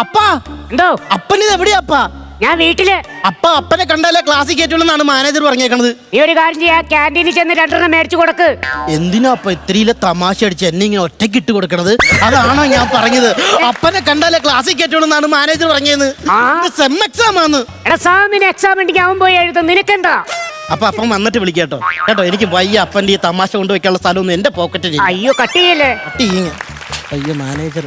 അപ്പാ എന്തോ അപ്പനിത് എവിടെയാ അപ്പാ ഞാൻ വീട്ടിൽ അപ്പ അപ്പനെ കണ്ടാലേ ക്ലാസ്സിൽ കയറ്റുള്ളൂ മാനേജർ പറഞ്ഞേക്കണത് നീ ഒരു കാര്യം ചെയ്യാ ക്യാന്റീനിൽ ചെന്ന് രണ്ടെണ്ണം മേടിച്ചു കൊടുക്ക് എന്തിനാ അപ്പ ഇത്രയിലെ തമാശ അടിച്ച് എന്നെ ഇങ്ങനെ ഒറ്റയ്ക്ക് ഇട്ട് കൊടുക്കണത് അതാണോ ഞാൻ പറഞ്ഞത് അപ്പനെ കണ്ടാലേ ക്ലാസ്സിൽ കയറ്റുള്ളൂ മാനേജർ പറഞ്ഞത്. സെം എക്സാം ആണ് എടാ സാമിന് എക്സാം ഉണ്ടെങ്കിൽ അവൻ പോയി എഴുതും നിനക്കെന്താ അപ്പൊ അപ്പം വന്നിട്ട് വിളിക്കാട്ടോ കേട്ടോ എനിക്ക് വയ്യ അപ്പന്റെ ഈ തമാശ കൊണ്ടുവയ്ക്കാനുള്ള സ്ഥലമൊന്നും എന്റെ പോക്കറ്റിൽ അയ്യോ കട്ട് ചെയ്യല്ലേ അയ്യോ മാനേജർ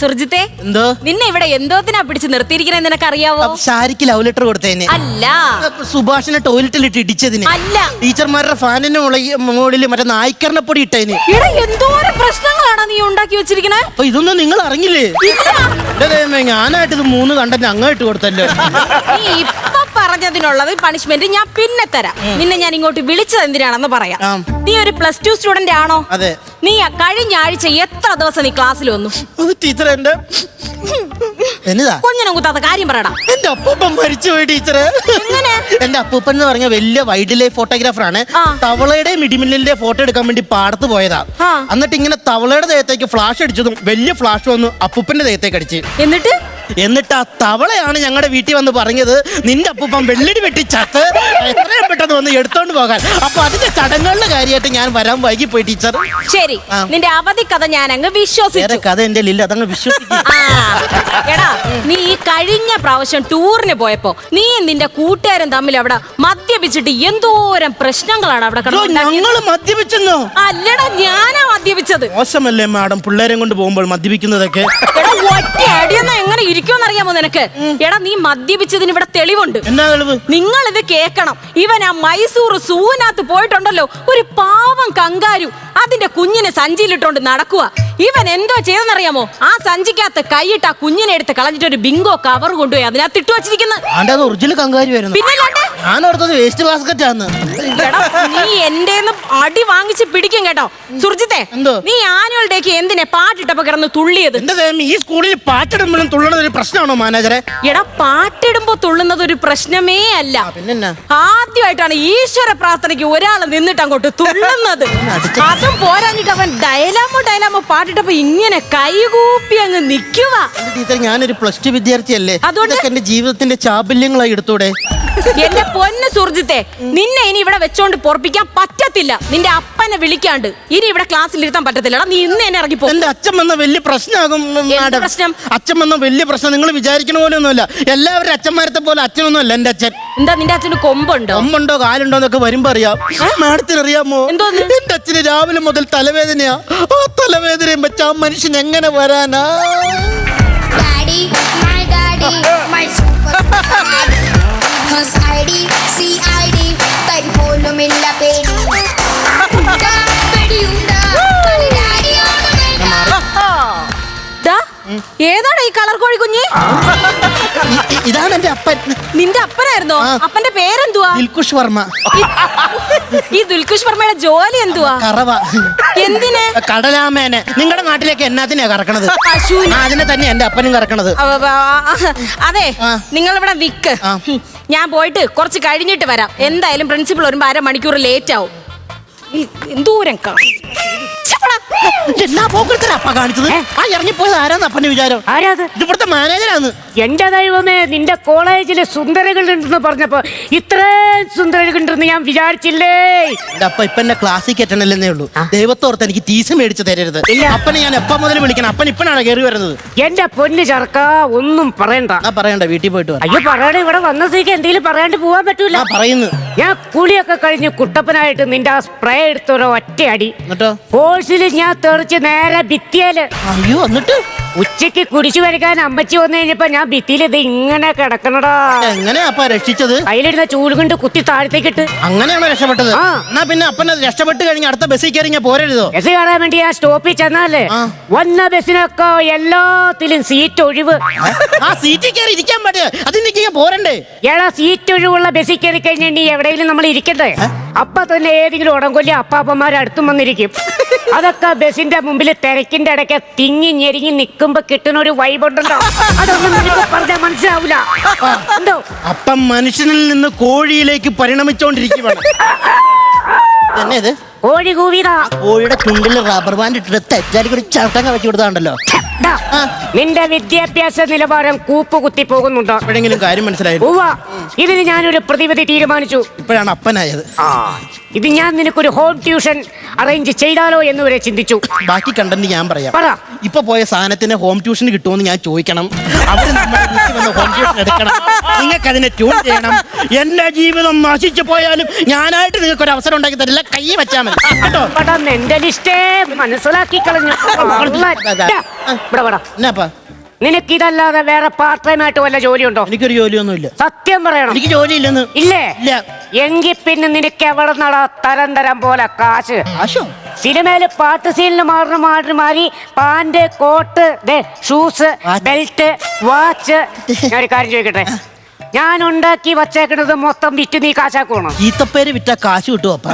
സുർജിത്തെ എന്തോ? നിന്നെ ഇവിടെ എന്തോത്തിനാ പിടിച്ച് നിർത്തിയിരിക്കണേ നിനക്കറിയാവോ? അറിയാവോ ഷാരിക്ക് ലവ് ലെറ്റർ കൊടുത്തേനെ. അല്ല. സുഭാഷിനെ ടോയ്ലറ്റിൽ ഇട്ട് ഇടിച്ചതിന്. അല്ല. ടീച്ചർമാരുടെ ഫാനിന്റെ മുകളിൽ മറ്റേ നായ്ക്കറിനെ പൊടി ഇട്ടതിന്. ഇവിടെ എന്തോരം പ്രശ്നങ്ങളാണ് നീ ഉണ്ടാക്കി വെച്ചിരിക്കണേ? അപ്പൊ ഇതൊന്നും നിങ്ങൾ അറിഞ്ഞില്ലേ? ഞാനായിട്ട് ഇത് മൂന്ന് കണ്ടന്റ് അങ്ങോട്ട് കൊടുത്തല്ലോ. നീ ഇപ്പൊ പറഞ്ഞതിനുള്ളത് പണിഷ്മെന്റ് ഞാൻ പിന്നെ തരാം. നിന്നെ ഞാൻ ഇങ്ങോട്ട് വിളിച്ചത് എന്തിനാണെന്ന് പറയാം. നീ ഒരു പ്ലസ് ടു സ്റ്റുഡന്റ് ആണോ? അതെ. നീ കഴിഞ്ഞ ആഴ്ച എത്ര ദിവസം നീ ക്ലാസ്സിൽ വന്നു? ടീച്ചർ എന്റെ. എന്നതാ? കൊഞ്ഞനം കുത്താത്ത കാര്യം പറയടാ. എന്റെ അപ്പൂപ്പൻ മരിച്ചുപോയി ടീച്ചറെ എങ്ങനെ? എന്റെ അപ്പൂപ്പൻ എന്ന് പറഞ്ഞ വലിയ വൈൽഡ് ലൈഫ് ഫോട്ടോഗ്രാഫർ ആണ് തവളയുടെ മിടിമില്ലിന്റെ ഫോട്ടോ എടുക്കാൻ വേണ്ടി പാടത്ത് പോയതാ. എന്നിട്ട് ഇങ്ങനെ തവളയുടെ ദേഹത്തേക്ക് ഫ്ലാഷ് അടിച്ചതും വലിയ ഫ്ലാഷ് വന്നു അപ്പൂപ്പന്റെ ദേഹത്തേക്ക് അടിച്ച്. എന്നിട്ട്? എന്നിട്ട് ആ തവളയാണ് ഞങ്ങളുടെ വീട്ടിൽ വന്ന് പറഞ്ഞത് നിന്റെ അപ്പൂപ്പൻ വെള്ളിടി വെട്ടി ചത്ത് എത്രയും പെട്ടെന്ന് വന്ന് എടുത്തോണ്ട് പോകാൻ. അപ്പൊ അതിന്റെ ചടങ്ങുകളുടെ കാര്യമായിട്ട് ഞാൻ വരാൻ വൈകി പോയി ടീച്ചർ. ശരി. ആ. നിന്റെ അവധി കഥ ഞാൻ അങ്ങ് വേറെ വിശ്വസിച്ചു കഥ എന്റെ ഇല്ല അതങ്ങ് വിശ്വസിക്കും. ആ, എടാ നീ ഈ കഴിഞ്ഞ പ്രാവശ്യം ടൂറിന് പോയപ്പോ നീ നിന്റെ കൂട്ടുകാരൻ തമ്മിൽ അവിടെ മദ്യപിച്ചിട്ട് എന്തോരം പ്രശ്നങ്ങളാണ് അവിടെ ഞങ്ങൾ മദ്യപിച്ചെന്നോ? അല്ലടാ ഞാനാ മദ്യപിച്ചത്. മോശമല്ലേ മാഡം? പിള്ളേരെ കൊണ്ട് പോകുമ്പോൾ മദ്യപിക്കുന്നതൊക്കെ. എടാ ഒറ്റ അടിയൊന്നും എങ്ങനെ ഇരിക്കുമെന്ന് അറിയാമോ നിനക്ക് എടാ നീ മദ്യപിച്ചതിന് ഇവിടെ തെളിവുണ്ട്. എന്നാ തെളിവ്? നിങ്ങൾ ഇത് കേക്കണം. ഇവൻ ആ മൈസൂർ സൂനാത്ത് പോയിട്ടുണ്ടല്ലോ. ഒരു പാവം കങ്കാരു. അതിന്റെ കുഞ്ഞിനെ സഞ്ചിയിലിട്ടോണ്ട് നടക്കുക ഇവൻ എന്തോ ചെയ്തെന്നറിയാമോ? ആ സഞ്ചിക്കകത്ത് കൈയിട്ട് ആ കുഞ്ഞിനെ എടുത്ത് കളഞ്ഞിട്ട് ഒരു ബിങ്കോ കവർ കൊണ്ടുപോയി അതിനകത്ത് ഇട്ടു വെച്ചിരിക്കുന്നത് ആണ്ട് അത് ഒറിജിനൽ കങ്കാരി വരുന്നു പിന്നല്ലാണ്ട് ഞാൻ ഓർത്തത് വേസ്റ്റ് ബാസ്ക്കറ്റ് ആണ് എടാ, നീ എന്റെ അടി വാങ്ങിച്ച് പിടിക്കും കേട്ടോ. സുർജിത്തെ എന്തോ? നീ ആനുവൽ ഡേക്ക് എന്തിനെ പാട്ടിട്ടപ്പോ കിടന്ന് തുള്ളിയത്? എന്റെ ദൈവം ഈ സ്കൂളിൽ പാട്ടിടുമ്പോഴും തുള്ളണത് ഒരു പ്രശ്നമാണോ മാനേജറെ? എടാ പാട്ടിടുമ്പോ തുള്ളുന്നത് ഒരു പ്രശ്നമേ അല്ല. പിന്നെന്നാ? ആദ്യമായിട്ടാണ് ഈശ്വര പ്രാർത്ഥനയ്ക്ക് ഒരാൾ നിന്നിട്ട് അങ്ങോട്ട് തുള്ളുന്നത്. അതും പോരാഞ്ഞിട്ട് അവൻ ഡയലാമോ ഡയലാമോ പാട്ടിട്ടപ്പോ ഇങ്ങനെ കൈകൂപ്പി അങ്ങ് നിൽക്കുക ടീച്ചർ ഞാനൊരു പ്ലസ് ടു വിദ്യാർത്ഥിയല്ലേ അതുകൊണ്ട്? ഇതൊക്കെ എന്റെ ജീവിതത്തിന്റെ ചാബല്യങ്ങളായി എടുത്തൂടെ എന്റെ പൊന്ന് സുഹൃത്തെ നിന്നെ ഇനി ഇവിടെ വെച്ചോണ്ട് പൊറപ്പിക്കാൻ പറ്റത്തില്ല. നിന്റെ അപ്പനെ വിളിക്കാണ്ട്. ഇനി ഇവിടെ ക്ലാസ്സിൽ ഇരുത്താൻ പറ്റത്തില്ലടാ. നീ ഇന്ന് എന്നെ ഇറങ്ങി പോ എന്റെ അച്ഛൻ വന്ന വലിയ പ്രശ്നമാകും മാഡം. പ്രശ്നം? അച്ഛൻ വന്ന വലിയ പ്രശ്നം. നിങ്ങൾ വിചാരിക്കണ പോലെ ഒന്നുമല്ല എല്ലാവരും അച്ഛന്മാരത്തെ പോലെ അച്ഛനൊന്നും അല്ല എന്റെ അച്ഛൻ. എന്താ നിന്റെ അച്ഛന് കൊമ്പുണ്ടോ? കൊമ്പുണ്ടോ കാലുണ്ടോ എന്നൊക്കെ വരുമ്പോ അറിയാം. മാഡത്തിന് അറിയാമോ? എന്തോ എന്റെ അച്ഛന് രാവിലെ മുതൽ തലവേദനയാ. ആ തലവേദനയും വെച്ച് ആ മനുഷ്യൻ എങ്ങനെ വരാനാ? Daddy, കോഴി കുഞ്ഞി ഇതാണ് എന്റെ അപ്പൻ. നിന്റെ അപ്പനായിരുന്നോ? അപ്പന്റെ പേരെന്തുവാ? ദിൽകുഷ് വർമ്മ. ഈ ദുൽഖുഷ് വർമ്മയുടെ ജോലി എന്തുവാ? കറവ. എന്തിന്? കടലാമേനെ. നിങ്ങളുടെ നാട്ടിലേക്ക് എന്നാത്തിനാ കറക്കണത്? പശുവിന്. അതിനെ തന്നെ എന്റെ അപ്പനും കറക്കണത്. അവ- അവ- അതെ നിങ്ങൾ ഇവിടെ വിക്ക്. ഞാൻ പോയിട്ട് കുറച്ച് കഴിഞ്ഞിട്ട് വരാം. എന്തായാലും പ്രിൻസിപ്പൾ വരുമ്പോ അരമണിക്കൂർ ലേറ്റ് ആവും. ഈ കാണും. എന്നാ പോക്കടുത്തരാ അപ്പ കാണിച്ചത്? ആ ഇറങ്ങിപ്പോയത് ആരാന്ന് അപ്പന്റെ വിചാരം? ആരാത്? ഇവിടുത്തെ മാനേജരാന്ന് എന്റെ ദൈവമേ നിന്റെ കോളേജിലെ സുന്ദരകളുണ്ടെന്ന് പറഞ്ഞപ്പോ ഇത്രയും സുന്ദരകളുണ്ടെന്ന് ഞാൻ വിചാരിച്ചില്ലേ? എന്റെ അപ്പ ഇപ്പൊ എന്നെ ക്ലാസ്സിൽ കയറ്റണല്ലെന്നേ ഉള്ളൂ. ദൈവത്തോർത്ത് എനിക്ക് ടീസ് മേടിച്ച് തരരുത്. അപ്പനെ ഞാൻ എപ്പ മുതൽ വിളിക്കണം? അപ്പൻ ഇപ്പനാണ് കയറി വരുന്നത്. എന്റെ പൊന്ന് ചർക്ക ഒന്നും പറയണ്ട. ആ പറയണ്ട വീട്ടിൽ പോയിട്ട് അയ്യോ പറയണ ഇവിടെ വന്ന സ്ഥിതിക്ക് എന്തെങ്കിലും പറയാണ്ട് പോവാൻ പറ്റൂല. പറയുന്നു. ഞാൻ കുളിയൊക്കെ കഴിഞ്ഞ് കുട്ടപ്പനായിട്ട് നിന്റെ ആ സ്പ്രേ എടുത്തൊരു ഒറ്റ അടി കോഴ്സിൽ ഞാൻ തെറിച്ച് നേരെ ഭിത്തിയിൽ. അയ്യോ എന്നിട്ട്? ഉച്ചയ്ക്ക് കുടിച്ചു വരക്കാൻ അമ്മച്ചി വന്നു കഴിഞ്ഞപ്പോ ഞാൻ ഭിത്തിയിൽ ഇത് ഇങ്ങനെ കിടക്കണടാ. എങ്ങനെയാ അപ്പ രക്ഷിച്ചത്? കയ്യിലിരുന്ന ചൂട് കൊണ്ട് കുത്തി താഴത്തേക്കിട്ട്. അങ്ങനെയാണോ രക്ഷപ്പെട്ടത്. ആ. എന്നാ പിന്നെ അപ്പനെ രക്ഷപ്പെട്ട് കഴിഞ്ഞ അടുത്ത ബസ്സിൽ കയറി ഞാൻ പോരരുതോ? ബസ് കാണാൻ വേണ്ടി ആ സ്റ്റോപ്പിൽ ചെന്നാലേ ആ. വന്ന ബസ്സിനൊക്കെ എല്ലാത്തിലും സീറ്റ് ഒഴിവ്. ആ സീറ്റിൽ കയറി ഇരിക്കാൻ പറ്റേ അതിന് പോരണ്ടേ? ഏടാ സീറ്റ് ഒഴിവുള്ള ബസ്സിൽ കയറി നീ എവിടെയെങ്കിലും നമ്മൾ ഇരിക്കണ്ടേ? അപ്പൊ തന്നെ ഏതെങ്കിലും ഉടങ്കൊല്ലി അപ്പാപ്പന്മാർ അടുത്തും വന്നിരിക്കും. അതൊക്കെ ബസിന്റെ മുമ്പിൽ തിരക്കിന്റെ ഇടയ്ക്ക് തിങ്ങി ഞെരിങ്ങി നിൽക്കുമ്പോ കിട്ടുന്ന ഒരു വൈബ് ഉണ്ടല്ലോ. അതൊന്നും നിനക്ക് പറഞ്ഞാൽ മനസ്സിലാവൂല. എന്തോ? അപ്പം മനുഷ്യനിൽ നിന്ന് കോഴിയിലേക്ക് പരിണമിച്ചോണ്ടിരിക്കുകയാണ് തന്നെ ഇത്? കോഴി കൂവിതാ. കോഴിയുടെ ചുണ്ടിൽ റബ്ബർ ബാൻഡ് ഇട്ടിട്ട് തെറ്റാലിക്ക് ഒരു ചവിട്ടങ്ങ വെച്ച് കൊടുത്താണ്ടല്ലോ നിന്റെ വിദ്യാഭ്യാസ നിലവാരം കൂപ്പുകുത്തി പോകുന്നുണ്ടോ? എപ്പോഴെങ്കിലും കാര്യം മനസ്സിലായി ഉവ്വ. ഇതിന് ഞാനൊരു പ്രതിവിധി തീരുമാനിച്ചു. ഇപ്പോഴാണ് അപ്പനായത്. ആ. ഇത് ഞാൻ നിനക്കൊരു ഹോം ട്യൂഷൻ അറേഞ്ച് ചെയ്താലോ എന്ന് വരെ ചിന്തിച്ചു. ബാക്കി കണ്ടന്റ് ഞാൻ പറയാം. പറ. ഇപ്പൊ പോയ സാധനത്തിന് ഹോം ട്യൂഷൻ കിട്ടുമെന്ന് ഞാൻ ചോദിക്കണം. അവർ നമ്മുടെ വീട്ടിൽ വന്ന് ഹോം ട്യൂഷൻ എടുക്കണം. നിങ്ങൾക്ക് അതിനെ ട്യൂൺ ചെയ്യണം. എന്റെ ജീവിതം നശിച്ചു പോയാലും ഞാനായിട്ട് നിങ്ങൾക്ക് ഒരു അവസരം ഉണ്ടാക്കി തരില്ല. കൈ വെച്ചാൽ മതി. കേട്ടോ? എന്റെ ലിസ്റ്റേ മനസ്സിലാക്കി കളഞ്ഞു. ഇവിടെ വേണം. എന്നാപ്പാ? നിനക്കിതല്ലാതെ വേറെ പാർട്ട് ടൈം ആയിട്ട് വല്ല ജോലിയുണ്ടോ? എനിക്കൊരു ജോലിയൊന്നുമില്ല. സത്യം പറയണം. എനിക്ക് ജോലിയില്ലെന്ന് ഇല്ലേ? ഇല്ല. എങ്കിൽ പിന്നെ നിനക്ക് എവിടെ നടാ? തരം തരം പോലെ കാശ്. ആശോ സിനിമയിൽ പാട്ട് സീനിൽ മാറുന്ന മാറി മാറി pant coat shoes belt watch ഞാൻ ഒരു കാര്യം ചോദിക്കട്ടെ? ഞാൻ ഉണ്ടാക്കി വച്ചേക്കണത് മൊത്തം വിറ്റ് നീ കാശാക്കണം ചീത്തപ്പേര് വിറ്റ കാശ് കിട്ടും അപ്പ?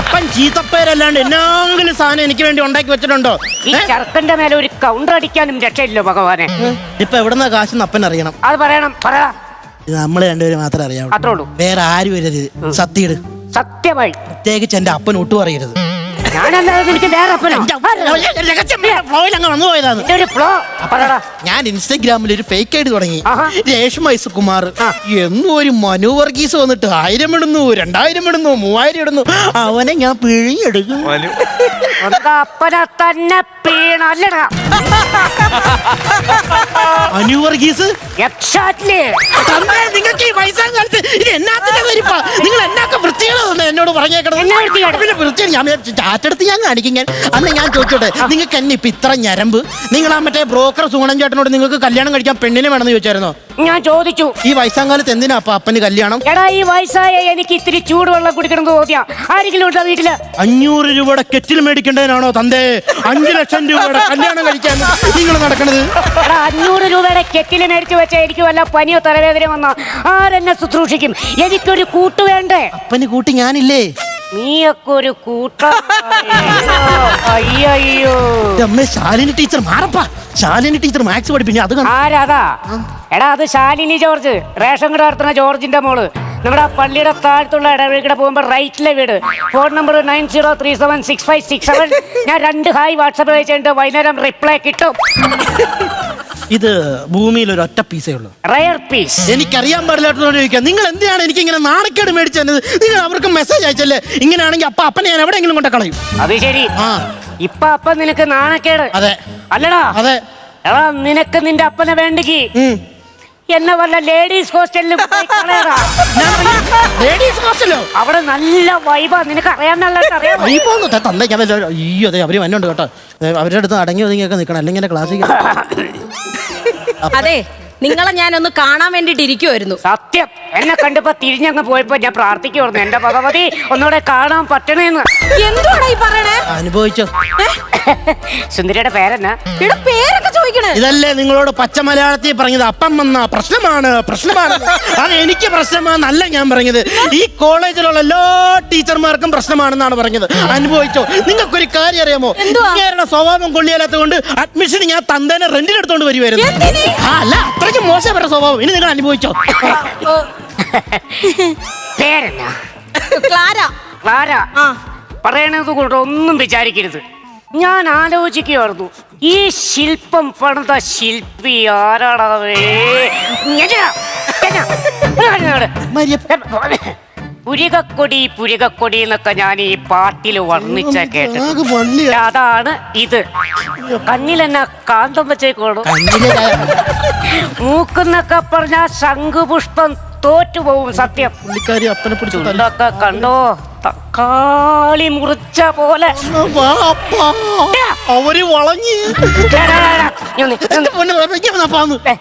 അപ്പൻ ചീത്തപ്പേരല്ലാണ്ട് എന്നാങ്കിലും സാധനം എനിക്ക് വേണ്ടി ഉണ്ടാക്കി വെച്ചിട്ടുണ്ടോ? ഈ ചെറുക്കന്റെ മേലെ ഒരു കൗണ്ടർ അടിക്കാനും രക്ഷയില്ലോ ഭഗവാനെ. ഇപ്പൊ എവിടുന്ന കാശ് അപ്പൻ അറിയണം. അത് പറയണം പറ. ഇത് നമ്മൾ രണ്ടുപേരും മാത്രമേ അറിയാവൂ അത്രേ ഉള്ളൂ. വേറെ ആരും വരരുത് സത്യയിട്. സത്യമായി. പ്രത്യേകിച്ച് എന്റെ അപ്പൻ ഒട്ടും അറിയരുത്. ഞാനല്ലാതെ നിനക്ക് വേറെ അപ്പനോ? ഫ്ലോയിലങ്ങ് വന്നു പോയതാണ് എന്റെ ഒരു ഫ്ലോ പറടാ ഞാൻ ഇൻസ്റ്റഗ്രാമിൽ ഒരു ഫേക്ക് ആയിട്ട് തുടങ്ങി. ആഹാ. രേഷ്മ ഐസുകുമാർ എന്നും ഒരു മനു വർഗീസ് വന്നിട്ട് ആയിരം ഇടുന്നു രണ്ടായിരം ഇടുന്നു മൂവായിരം ഇടുന്നു. അവനെ ഞാൻ പിഴിഞ്ഞെടുക്കും. സ്വന്തം അപ്പനെ തന്നെ പീണല്ലടാ മനു വർഗീസ്? എക്സാക്ട്ലി തമ്പേ, നിങ്ങൾക്ക് ഈ വയസ്സാം കാലത്ത് ഇത് എന്നാത്തിന്റെ വരിപ്പ? നിങ്ങൾ എന്നാക്ക വൃത്തികളൊന്നും എന്നോട് പറഞ്ഞേക്കണം? പിന്നെ വൃത്തിയാണ് ഞാൻ ചാറ്റെടുത്ത് ഞാൻ കാണിക്കും ഞാൻ. അന്ന് ഞാൻ ചോദിച്ചോട്ടെ നിങ്ങൾക്ക് എന്നെ ഇപ്പൊ ഇത്ര ഞരമ്പ്? നിങ്ങൾ ആ മറ്റേ ബ്രോക്കർ സുഗണൻ ചേട്ടനോട് നിങ്ങൾക്ക് കല്യാണം കഴിക്കാൻ പെണ്ണിനെ വേണമെന്ന് ചോദിച്ചായിരുന്നോ? ഞാൻ ചോദിച്ചു. ഈ വയസ്സാങ്കാലത്ത് എന്തിനാ അപ്പൊ അപ്പന് കല്യാണം? എടാ ഈ വയസ്സായ എനിക്ക് ഇത്തിരി ചൂടുവെള്ളം കുടിക്കണം തോന്നിയാ ആരെങ്കിലും ഉണ്ടോ വീട്ടിൽ? അഞ്ഞൂറ് രൂപയുടെ കെറ്റിൽ മേടിക്കേണ്ടതിനാണോ തന്തേ? അഞ്ചു ലക്ഷം രൂപയുടെ കല്യാണം കഴിക്കാൻ നിങ്ങൾ നടക്കണത്? എടാ അഞ്ഞൂറ് രൂപയുടെ കെറ്റിൽ മേടിച്ചു വെച്ചാൽ എനിക്ക് വല്ല പനിയോ തലവേദനയോ വന്നോ ആരെന്നെ ശുശ്രൂഷിക്കും? എനിക്കൊരു കൂട്ട് വേണ്ടേ? അപ്പന് കൂട്ടി ഞാനില്ലേ? നീയൊക്കെ ഒരു കൂട്ടം അയ്യോ എന്റെ അമ്മേ ശാലിനി ടീച്ചർ മാറപ്പാ. ശാലിനി ടീച്ചർ മാത്സ് പഠിപ്പിഞ്ഞു അത്? ആരാതാ എടാ അത് ശാലിനി ജോർജ്. റേഷൻ കട നടത്തുന്ന ജോർജിന്റെ മോൾ. നമ്മുടെ ആ പള്ളിയുടെ താഴത്തുള്ള ഇടവഴിക്കട പോകുമ്പോൾ റൈറ്റിലെ വീട്. Phone number nine zero three seven six five six seven. ഞാൻ രണ്ട് ഹായ് വാട്സപ്പ് അയച്ചിട്ടുണ്ട് വൈകുന്നേരം റിപ്ലൈ കിട്ടും. ഇത് ഭൂമിയിൽ ഒരു ഒറ്റ പീസേ ഉള്ളൂ റയർ പീസ് എനിക്കറിയാൻ പാടില്ലാത്തതോട് ചോദിക്കാം നിങ്ങൾ എന്തിനാണ് എനിക്ക് ഇങ്ങനെ നാണക്കേട് മേടിച്ചു തന്നത് നിങ്ങൾ അവർക്ക് മെസ്സേജ് അയച്ചല്ലേ? ഇങ്ങനെയാണെങ്കിൽ അപ്പ അപ്പനെ ഞാൻ എവിടെയെങ്കിലും കൊണ്ട് കളയും. അത് ശരി. ആ. ഇപ്പൊ അപ്പ നിനക്ക് നാണക്കേട്. അതെ. അല്ലടാ. അതെ. എടാ നിനക്ക് നിന്റെ അപ്പനെ വേണ്ടെങ്കിൽ ഉം. എന്നെ വല്ല ലേഡീസ് ഹോസ്റ്റലിൽ. ലേഡീസ് ഹോസ്റ്റലോ? അവിടെ നല്ല വൈബാ. നിനക്ക് അറിയാന്നുള്ളത് അറിയാം അയ്യോ അതെ അവർ വന്നുണ്ട് കേട്ടോ. അവരുടെ അടുത്ത് അടങ്ങി ഒതുങ്ങിയൊക്കെ നിൽക്കണം. അല്ലെങ്കിൽ ക്ലാസ് ക്ലാസ്സിൽ അതെ. നിങ്ങളെ ഞാനൊന്ന് കാണാൻ വേണ്ടിട്ട് ഇരിക്കുമായിരുന്നു സത്യം. എന്നെ കണ്ടപ്പോ തിരിഞ്ഞങ്ങ് പോയപ്പോ ഞാൻ പ്രാർത്ഥിക്കുവായിരുന്നു. എന്റെ ഭഗവതി ഒന്നുകൂടെ കാണാൻ പറ്റണേന്ന്. എന്തുവാടാ ഈ പറയണേ? അനുഭവിച്ചോ? സുന്ദരിയുടെ പേരെന്നാ? ഇവിടെ പേരൊക്കെ ചോദിക്കണേ. ഇതല്ലേ നിങ്ങളോട് പച്ച മലയാളത്തിൽ പറഞ്ഞത്. അപ്പം വന്ന പ്രശ്നമാണ് പ്രശ്നമാണ്. അത് എനിക്ക് പ്രശ്നമാണെന്നല്ല ഞാൻ പറഞ്ഞത്. ഈ കോളേജിലുള്ള എല്ലാ ടീച്ചർമാർക്കും പ്രശ്നമാണെന്നാണ് പറഞ്ഞത്. അനുഭവിച്ചോ? നിങ്ങൾക്കൊരു കാര്യം അറിയാമോ? ഇങ്ങേരുടെ സ്വഭാവം കൊള്ളിയാലാത്ത കൊണ്ട് അഡ്മിഷൻ ഞാൻ തന്തേനെ റെന്റിനെടുത്തോണ്ട് വരുമായിരുന്നു എന്തിന്? ആ അല്ല അത്രയ്ക്ക് മോശം മോശപ്പെട്ട സ്വഭാവം. ഇനി നിങ്ങൾ അനുഭവിച്ചോ. പേരെന്നാ? ക്ലാര. ക്ലാര? ആ. പറയണത് കൊണ്ട് ഒന്നും വിചാരിക്കരുത്. ഞാൻ ആലോചിക്കുകയായിരുന്നു. ഈ ശില്പം പണിത ശില്പി ആരാടാവേ പുരികക്കൊടി പുരികക്കൊടി എന്നൊക്കെ ഞാൻ ഈ പാട്ടിൽ വർണിച്ച വള്ളിയാ. അതാണ് ഇത് കണ്ണിലെന്നാ കാന്തം വെച്ചേക്കോളൂ മൂക്കുന്നൊക്കെ പറഞ്ഞ ശംഖുപുഷ്പം തോറ്റുപോകും സത്യം പുള്ളിക്കാരി അപ്പനെ പിടിച്ചു തല്ലി. ചുണ്ടൊക്കെ കണ്ടോ തക്കാളി മുറിച്ച പോലെ ആ, വാ, അപ്പാ. അവർ വളഞ്ഞ്. പൊന്നു ഇറങ്ങി വന്നപ്പാന്ന്. ഏ.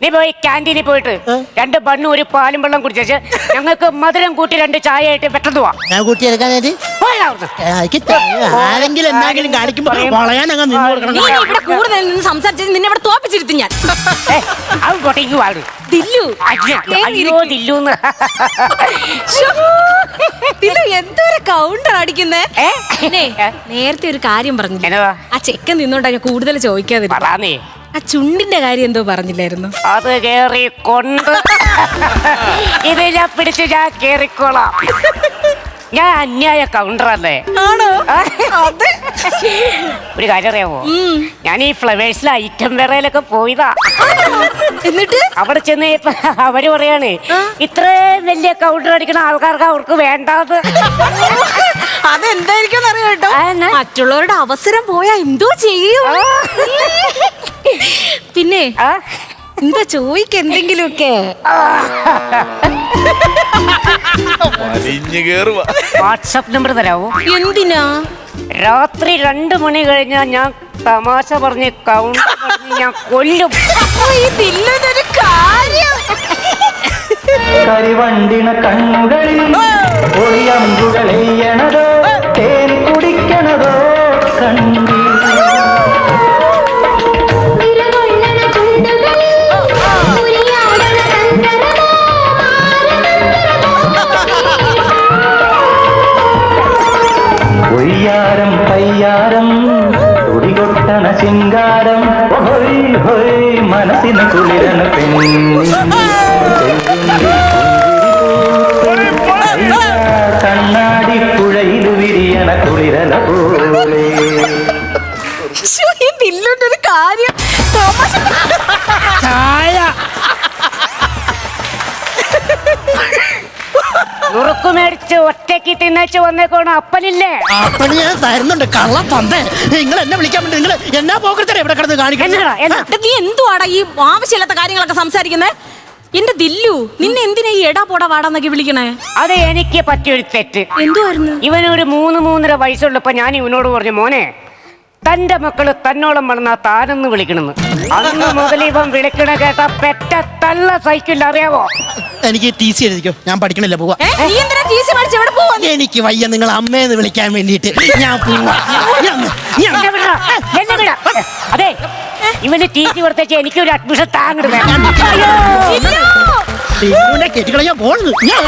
നീ പോയി ക്യാന്റീനിൽ പോയിട്ട് രണ്ട് ബണ്ണും ഒരു പാലും വെള്ളം കുടിച്ചു ഞങ്ങൾക്ക് മധുരം കൂട്ടി രണ്ട് ചായ ആയിട്ട് പെട്ടെന്ന് പോവാം ഞാൻ ആരെങ്കിലും കാണിക്കുമ്പോ വളയാൻ അങ്ങ് നീ ഇവിടെ കൂടുതൽ നിന്ന് സംസാരിച്ചത് നിന്നെ ഇവിടെ തോപ്പിച്ചിരുത്തി ദില്ലു. അയ്യ. ദില്ലൂന്ന്. ദില്ലു എന്തോരെ കൗണ്ടർ അടിക്കുന്നേ? നേരത്തെ ഒരു കാര്യം പറഞ്ഞു. ആ ചെക്കൻ നിന്നോണ്ടാ ഞാൻ കൂടുതൽ ചോദിക്കാതിരുന്നു ആ ചുണ്ടിന്റെ കാര്യം എന്തോ പറഞ്ഞില്ലായിരുന്നു? അത് കേറിക്കൊണ്ട്. ഇത് ഞാൻ പിടിച്ചു ഞാൻ കേറിക്കോളാം. ഞാൻ അന്യായ കൗണ്ടറല്ലേ ആണോ? അതെ ഒരു കാര്യം അറിയാമോ ഞാൻ ഈ ഫ്ലവേഴ്സിലെ ഐറ്റം വേറെയിലൊക്കെ പോയതാ. എന്നിട്ട്? അവിടെ ചെന്ന് അവർ പറയാണ് ഇത്രയും വലിയ കൗണ്ടർ അടിക്കുന്ന ആൾക്കാർക്ക് അവർക്ക് വേണ്ടാത് അതെന്തായിരിക്കും അറിയാം കേട്ടോ? മറ്റുള്ളവരുടെ അവസരം പോയാ എന്തോ ചെയ്യും. പിന്നെ? എന്താ ചോയ്ക്ക് എന്തെങ്കിലുമൊക്കെ? വലിഞ്ഞു കേറുവാ. വാട്സപ്പ് നമ്പർ തരാവോ? എന്തിനാ? രാത്രി രണ്ട് മണി കഴിഞ്ഞാൽ ഞാൻ തമാശ പറഞ്ഞ് കൗണ്ട് പറഞ്ഞ് ഞാൻ കൊല്ലും. ദില്ലുവിനൊരു കാര്യം. കരിവണ്ടിന കണ്ണുകളിൽ ഒളിയമ്പുകളെയ്യണതോ തേൻ കുടിക്കണതോ കണ്ണി മേടിച്ച് ഒറ്റയ്ക്ക് തിന്നേച്ച് വന്നേക്കോണം അപ്പനില്ലേ അപ്പോൾ ഞാൻ തരുന്നുണ്ട്. കള്ള പന്തേ നിങ്ങൾ എന്നെ വിളിക്കാൻ വേണ്ടി നിങ്ങൾ എന്നാ പോകരുത്തരെ ഇവിടെ കിടന്ന് കാണിക്കുന്നത് എന്നടാ എന്നാ നീ എന്തുവാടാ ഈ ആവശ്യമില്ലാത്ത കാര്യങ്ങളൊക്കെ സംസാരിക്കുന്നേ? എന്റെ ദില്ലു നിന്നെ എന്തിനാ ഈ എടാ പോടാ വാടാന്നൊക്കെ വിളിക്കണേ? അത് എനിക്ക് പറ്റിയൊരു തെറ്റ്. എന്തുവായിരുന്നു? ഇവനൊരു മൂന്ന് മൂന്നര വയസ്സുള്ളപ്പോ ഞാൻ ഇവനോട് പറഞ്ഞു മോനെ തന്റെ മക്കൾ തന്നോളം വളർന്ന താനെന്ന് വിളിക്കണെന്ന്. അന്ന് മുതൽ ഇവൻ വിളിക്കണ കേട്ട പെറ്റ തള്ള സൈക്കിളിൽ അറിയാവോ? എനിക്ക് ടി സി എഴുതിക്കോ. ഞാൻ പഠിക്കണില്ല പോവാ. ഏ, നീ എന്തിനാ ടീസി മേടിച്ച് എവിടെ പോവാ എനിക്ക് വയ്യ നിങ്ങൾ അമ്മേന്ന് വിളിക്കാൻ വേണ്ടിട്ട് ഞാൻ പോവാ. ഞാൻ- ഞാൻ- എന്നെ വിടടാ, എന്നെ വിടാ. അതെ ഇവന് ടി സി കൊടുത്തേച്ച് എനിക്കൊരു അഡ്മിഷൻ താങ്ങണ്ടേ ടിന്നുവിനെ ഞാൻ പോകുന്നു ഞാൻ